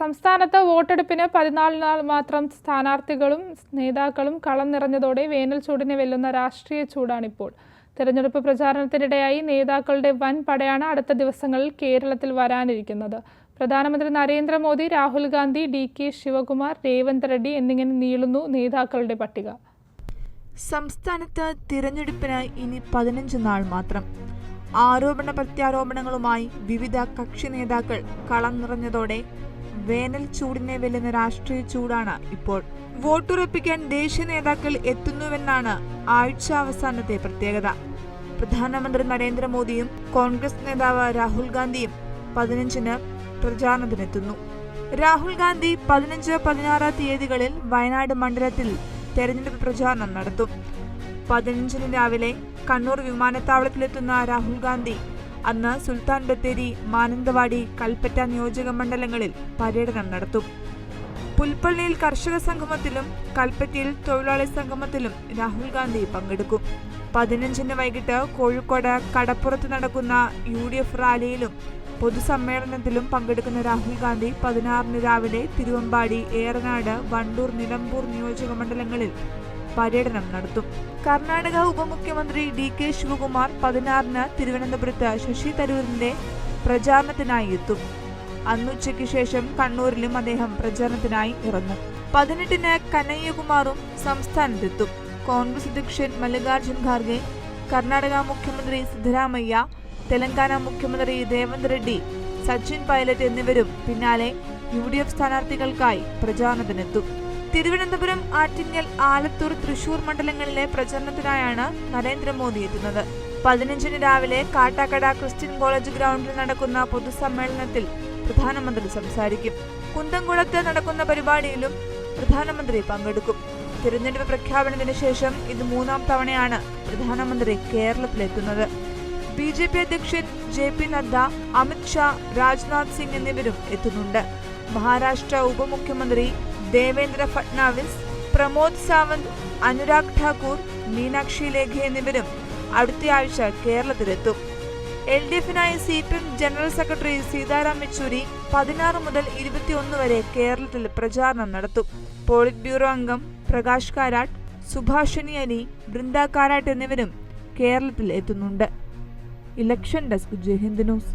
സംസ്ഥാനത്ത് വോട്ടെടുപ്പിന് പതിനാല് നാൾ മാത്രം സ്ഥാനാർത്ഥികളും നേതാക്കളും കളം നിറഞ്ഞതോടെ വേനൽ ചൂടിനെ വെല്ലുന്ന രാഷ്ട്രീയ ചൂടാണിപ്പോൾ. തെരഞ്ഞെടുപ്പ് പ്രചാരണത്തിനിടെയായി നേതാക്കളുടെ വൻ പടയാണ് അടുത്ത ദിവസങ്ങളിൽ കേരളത്തിൽ വരാനിരിക്കുന്നത്. പ്രധാനമന്ത്രി നരേന്ദ്രമോദി രാഹുൽ ഗാന്ധി ഡി കെ ശിവകുമാർ രേവന്ത് റെഡ്ഡി എന്നിങ്ങനെ നീളുന്നു നേതാക്കളുടെ പട്ടിക. സംസ്ഥാനത്ത് തിരഞ്ഞെടുപ്പിന് ഇനി പതിനഞ്ച് നാൾ മാത്രം. ആരോപണ പ്രത്യാരോപണങ്ങളുമായി വിവിധ കക്ഷി നേതാക്കൾ കളം നിറഞ്ഞതോടെ വേനൽ ചൂടിനെ വെല്ലുന്ന രാഷ്ട്രീയ ചൂടാണ് ഇപ്പോൾ. വോട്ടുറപ്പിക്കാൻ ദേശീയ നേതാക്കൾ എത്തുന്നുവെന്നാണ് ആഴ്ച അവസാനത്തെ പ്രത്യേകത. പ്രധാനമന്ത്രി നരേന്ദ്രമോദിയും കോൺഗ്രസ് നേതാവ് രാഹുൽ ഗാന്ധിയും പതിനഞ്ചിന് പ്രചാരണത്തിനെത്തുന്നു. രാഹുൽ ഗാന്ധി പതിനഞ്ച് പതിനാറ് തീയതികളിൽ വയനാട് മണ്ഡലത്തിൽ തെരഞ്ഞെടുപ്പ് പ്രചാരണം നടത്തും. പതിനഞ്ചിന് രാവിലെ കണ്ണൂർ വിമാനത്താവളത്തിലെത്തുന്ന രാഹുൽ ഗാന്ധി അന്ന് സുൽത്താൻ ബത്തേരി മാനന്തവാടി കൽപ്പറ്റ നിയോജക മണ്ഡലങ്ങളിൽ പര്യടനം നടത്തും. പുൽപ്പള്ളിയിൽ കർഷക സംഗമത്തിലും കൽപ്പറ്റയിൽ തൊഴിലാളി സംഗമത്തിലും രാഹുൽ ഗാന്ധി പങ്കെടുക്കും. പതിനഞ്ചിന് വൈകിട്ട് കോഴിക്കോട് കടപ്പുറത്ത് നടക്കുന്ന യു ഡി എഫ് റാലിയിലും പൊതുസമ്മേളനത്തിലും പങ്കെടുക്കുന്ന രാഹുൽ ഗാന്ധി പതിനാറിന് രാവിലെ തിരുവമ്പാടി ഏറനാട് വണ്ടൂർ നിലമ്പൂർ നിയോജക മണ്ഡലങ്ങളിൽ പര്യടനം നടത്തും. കർണാടക ഉപമുഖ്യമന്ത്രി ഡി കെ ശിവകുമാർ പതിനാറിന് തിരുവനന്തപുരത്ത് ശശി തരൂരിന്റെ പ്രചാരണത്തിനായി എത്തും. അന്നുച്ചയ്ക്ക് ശേഷം കണ്ണൂരിലും അദ്ദേഹം പ്രചാരണത്തിനായി ഇറങ്ങും. പതിനെട്ടിന് കനയ്യകുമാറും സംസ്ഥാനത്തെത്തും. കോൺഗ്രസ് അധ്യക്ഷൻ മല്ലികാർജുൻ ഖാർഗെ കർണാടക മുഖ്യമന്ത്രി സിദ്ധരാമയ്യ തെലങ്കാന മുഖ്യമന്ത്രി രേവന്ത് റെഡ്ഡി സച്ചിൻ പൈലറ്റ് എന്നിവരും പിന്നാലെ യു ഡി എഫ് സ്ഥാനാർത്ഥികൾക്കായി പ്രചാരണത്തിനെത്തും. തിരുവനന്തപുരം ആറ്റിങ്ങൽ ആലത്തൂർ തൃശൂർ മണ്ഡലങ്ങളിലെ പ്രചരണത്തിനായാണ് നരേന്ദ്രമോദി എത്തുന്നത്. പതിനഞ്ചിന് രാവിലെ കാട്ടാക്കട ക്രിസ്ത്യൻ കോളേജ് ഗ്രൗണ്ടിൽ നടക്കുന്ന പൊതുസമ്മേളനത്തിൽ പ്രധാനമന്ത്രി സംസാരിക്കും. കുന്തംകുളത്ത് നടക്കുന്ന പരിപാടിയിലും പ്രധാനമന്ത്രി പങ്കെടുക്കും. തിരഞ്ഞെടുപ്പ് പ്രഖ്യാപനത്തിന് ശേഷം ഇത് മൂന്നാം തവണയാണ് പ്രധാനമന്ത്രി കേരളത്തിലെത്തുന്നത്. ബി ജെ പി അധ്യക്ഷൻ ജെ പി നദ്ദ അമിത് ഷാ രാജ്നാഥ് സിംഗ് എന്നിവരും എത്തുന്നുണ്ട്. മഹാരാഷ്ട്ര ഉപമുഖ്യമന്ത്രി ദേവേന്ദ്ര ഫട്നാവിസ് പ്രമോദ് സാവന്ത് അനുരാഗ് ഠാക്കൂർ മീനാക്ഷി ലേഖി എന്നിവരും അടുത്തയാഴ്ച കേരളത്തിലെത്തും. L D എഫിനായി C P M general secretary Sitaram Yechury പതിനാറ് മുതൽ ഇരുപത്തിയൊന്ന് വരെ കേരളത്തിൽ പ്രചാരണം നടത്തും. പോളിറ്റ് ബ്യൂറോ അംഗം പ്രകാശ് കാരാട്ട് സുഭാഷിണി അനി ബൃന്ദ കാരാട്ട് എന്നിവരും കേരളത്തിൽ എത്തുന്നുണ്ട്. Election desk Jaihind news.